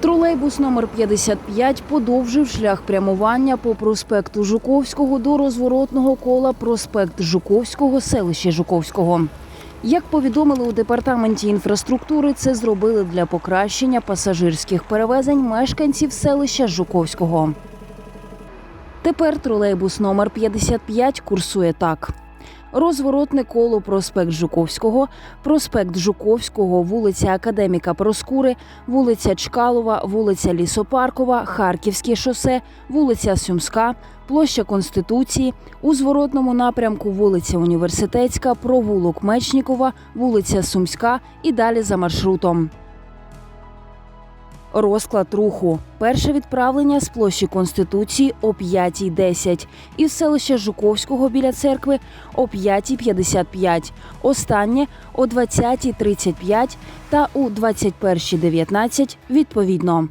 Тролейбус номер 55 подовжив шлях прямування по проспекту Жуковського до розворотного кола проспект Жуковського, селище Жуковського. Як повідомили у департаменті інфраструктури, це зробили для покращення пасажирських перевезень мешканців селища Жуковського. Тепер тролейбус номер 55 курсує так. Розворотне коло проспект Жуковського, проспект Жуковського, вулиця Академіка Проскури, вулиця Чкалова, вулиця Лісопаркова, Харківське шосе, вулиця Сюмська, площа Конституції, у зворотному напрямку вулиця Університетська, провулок Мечнікова, вулиця Сумська і далі за маршрутом. Розклад руху. Перше відправлення з площі Конституції о 5.10 із селища Жуковського біля церкви о 5.55. Останнє о 20.35 та у 21.19 відповідно.